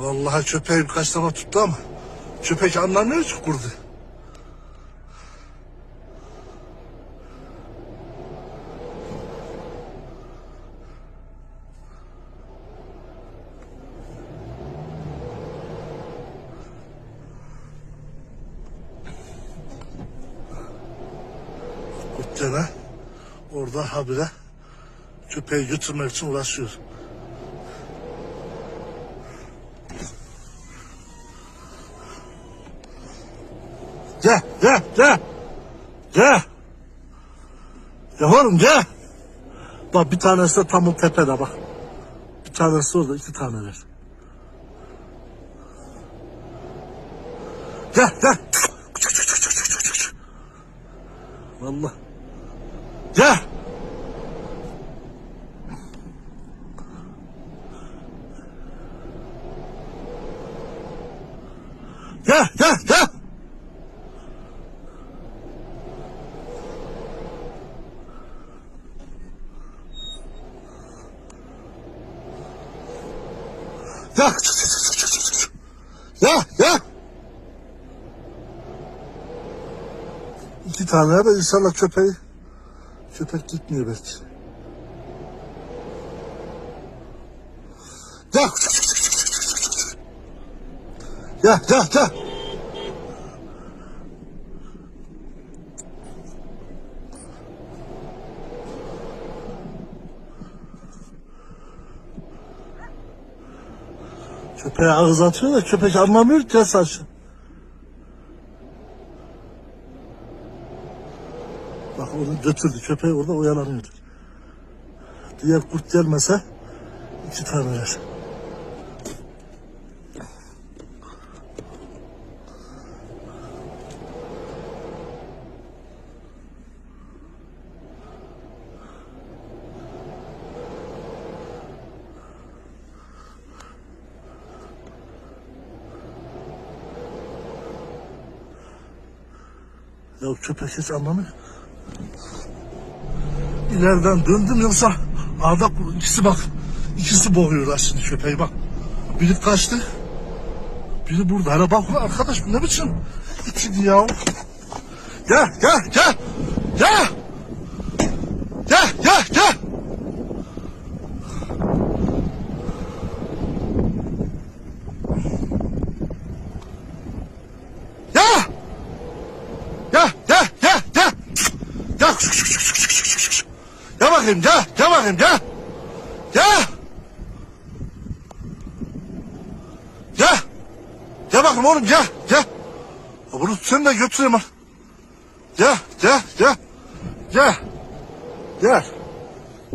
Vallahi köpeği birkaç defa tuttu ama köpek anlamıyor ki kurdu. Kurt gene orada habire köpeği götürmek için uğraşıyor. Gel, gel, gel. Gel. Gel oğlum gel. Bak bir tanesi de tam o tepede bak. Bir tanesi orada iki tane ver. Gel gel. Vallahi. Gel. Gel gel gel. Ya. Ya. Ya. İki tane haber inşallah köpeği. Köpek gitmiyor belki. Ya. Ya. Ya. Ya. Köpeğe ağız atıyor da köpek anlamıyor ki saç. Bak onu götürdü köpeği orada oyalanıyordu. Diğer kurt gelmese iki tane yer. Ya köpek hiç anlamıyor. İleriden döndüm yoksa Arda ikisi bak ikisi boğuyorlar şimdi köpeği bak. Biri kaçtı. Biri burada. Hala bak arkadaş bu ne biçim ikiydi ya. Gel gel. Gel. Gel gel gel. Gel. Gel gel gel gel. Şık. Gel bakayım gel. Gel bakayım gel. Gel. Gel. Gel bakayım oğlum. Gel. Ya Bunu sen de götüreyim ha. Gel gel gel. Gel. Gel.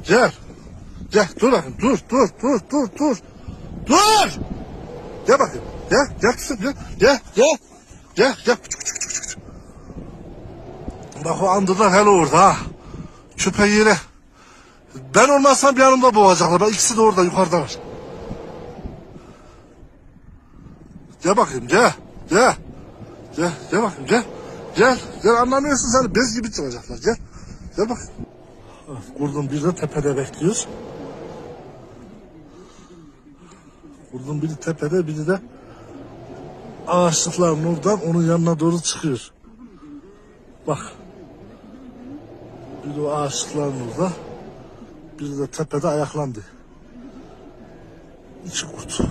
Gel. Gel dur bakayım dur dur dur dur dur. Dur. Gel bakayım. Gel gel kızım gel. Gel gel. Gel gel. Bak o andılar hele orada ha. Köpeği yine. Ben olmazsam yanımda boğacaklar. Bak ikisi de orada yukarıdalar. Gel bakayım gel. Gel. Gel. Gel bakayım gel. Gel. Gel anlamıyorsun sen. Bez gibi çıkacaklar. Gel. Gel. Evet, Kurdun bir de tepede bekliyoruz. Kurdun biri tepede biri de ağaçlıkların oradan onun yanına doğru çıkıyor. Bak. Biri o ağaçlıkların orada. Biri de tepede ayaklandı. İki kurt.